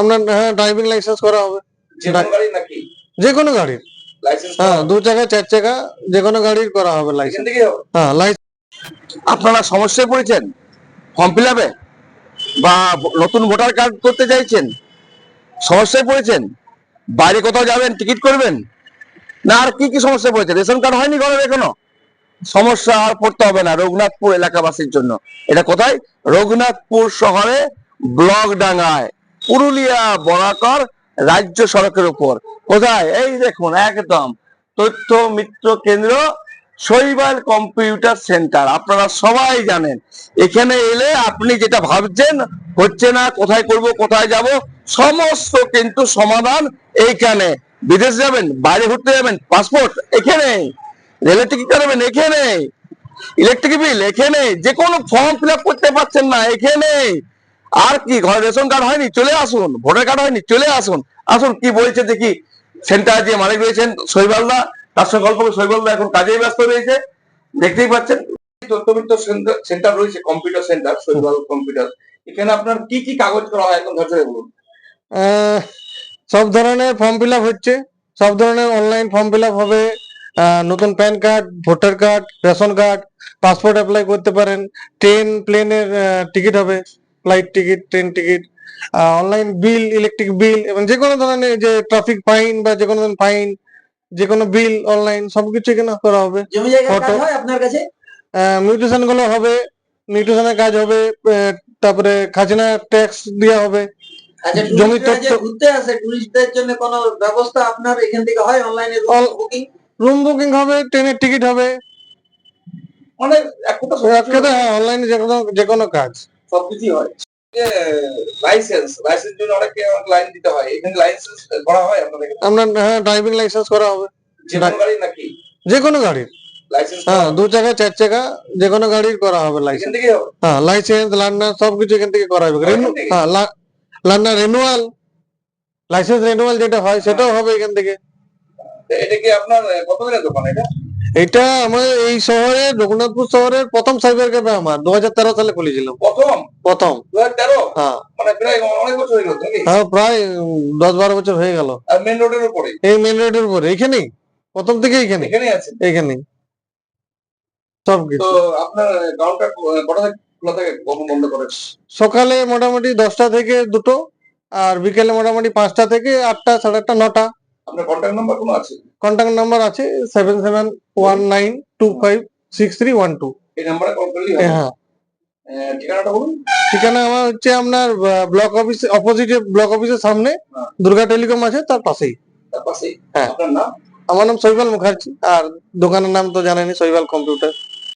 আপনার হ্যাঁ driving licence করা হবে। যে কোনো গাড়ির হ্যাঁ দু চাকা চার চাকা যে কোনো গাড়ির করা হবে লাইসেন্স হ্যাঁ লাইসেন্স আপনারা সমস্যায় পড়েছেন? ফর্ম ফিল আপে বা নতুন ভোটার কার্ড করতে চাইছেন? সমস্যায় পড়েছেন? বাইরে কোথাও যাবেন টিকিট করবেন? না আর কি কি সমস্যা পড়েছে রেশন কার্ড হয়নি ঘরের এখনও? সমস্যা আর পড়তে হবে না রঘুনাথপুর এলাকাবাসীর জন্য। এটা কোথায়? রঘুনাথপুর শহরে ব্লক ডাঙ্গায়। পুরুলিয়া বরাকর রাজ্য সড়কের উপর। কোথায়? এই দেখুন, একদম তথ্য মিত্র কেন্দ্র শৈবাল কম্পিউটার সেন্টার। আপনারা সবাই জানেন, এখানে এলে আপনি যেটা ভাবছেন, হচ্ছে না, কোথায় করব, কোথায় যাব, সমস্ত কিন্তু সমাধান এইখানে। বিদেশ যাবেন, বাইরে ঘুরতে যাবেন, পাসপোর্ট এখানে, রেলের টিকিট কাটবেন এখানে, ইলেকট্রিক বিল এখানে যে কোনো ফর্ম ফিল করতে পারছেন না, এখানে। আর কি, ঘরে রেশন কার্ড হয়নি, চলে আসুন, ভোটার কার্ড হয়নি, চলে আসুন। আসুন, কি বলছে দেখি সেন্টার যে মালিক রয়েছেন শৈবালদা তার সঙ্গে গল্প শৈবালদা এখন কাজেই ব্যস্ত রয়েছে। দেখতেই পাচ্ছেন তথ্যমিত্র সেন্টার রয়েছে, কম্পিউটার সেন্টার, শৈবাল কম্পিউটার। এখানে আপনার কি কি কাগজ করা হয় এখন ধরে বলুন। সব ধরনের ফর্ম ফিল হচ্ছে। সব ধরনের অনলাইন ফর্ম ফিল হবে। নতুন PAN card voter card ration card passport apply করতে পারেন। ট্রেন প্লেনের টিকিট হবে। Flight ticket train ticket online bill electric bill এবং যে কোনো ধরনের যে ট্রাফিক ফাইন বা যে কোনো ফাইন যে কোনো বিল অনলাইন সবকিছু এখানে করা হবে। আপনার কাছে? মিউটেশনগুলো হবে মিউটেশনের কাজ হবে তারপরে খাজনা ট্যাক্স দেওয়া হবে। আচ্ছা জমি তথ্য- ঘুরতে আসে টুরিস্টদের জন্য কোনো ব্যবস্থা আপনার এখান থেকে হয় অনলাইনে বুকিং রুম বুকিং হবে ট্রেনের টিকিট হবে। আজকে হ্যাঁ অনলাইনে যে কোনো যে কোনো কাজ। সবকিছুই হয়। লাইসেন্স লাইসেন্স জন্য অনেকে অনেক লাইন দিতে হয়। এখানে লাইসেন্স করা হয় আপনাদের? আপনার হ্যাঁ ড্রাইভিং লাইসেন্স করা হবে। যে কোনো গাড়ি নাকি? যে কোনো গাড়ির। লাইসেন্স হ্যাঁ দু চাকা চার চাকা যে কোনো গাড়ির করা হবে লাইসেন্স হ্যাঁ লাইসেন্স লার্নার সবকিছু এখান থেকে করা হবে। এখান হ্যাঁ লার্নার রেনুয়াল লাইসেন্স রেনুয়াল যেটা হয় সেটাও হবে এখান থেকে। এটা কি আপনার কত দিনের দোকান এটা? এটা আমার এই শহরে রঘুনাথপুর শহরের প্রথম সাইবার ক্যাফে আমার দু হাজার তেরো সালে খুলেছিলাম। প্রথম? প্রথম। দু হ্যাঁ। মানে প্রায় অনেক বছর হয়ে গেল হ্যাঁ প্রায় দশ বারো বছর হয়ে গেল। আর মেন রোডের উপরে? এই মেন রোডের উপরে এখানেই প্রথম থেকে এখানে? এখানে আছে? সব কিছু। তো আপনার কটা থেকে খোলা থাকে? কখন বন্ধ করে? সকালে মোটামুটি দশটা থেকে দুটো আর বিকেলে মোটামুটি পাঁচটা থেকে আটটা সাড়ে আটটা নটা। আপনার কন্ট্যাক্ট নাম্বার কোনো আছে? কন্ট্যাক্ট নাম্বার আছে seven seven one nine two five six three one two এই নাম্বারে কল করলে হ্যাঁ। ঠিকানাটা বলুন। ঠিকানা আমার হচ্ছে আপনার ব্লক অফিস অপোজিটে ব্লক অফিসের সামনে হ্যাঁ। দুর্গা টেলিকম আছে তার পাশেই। তার পাশেই। হ্যাঁ। আপনার নাম? আমার নাম শৈবাল মুখার্জি আর দোকানের নাম তো জানেনি শৈবাল কম্পিউটার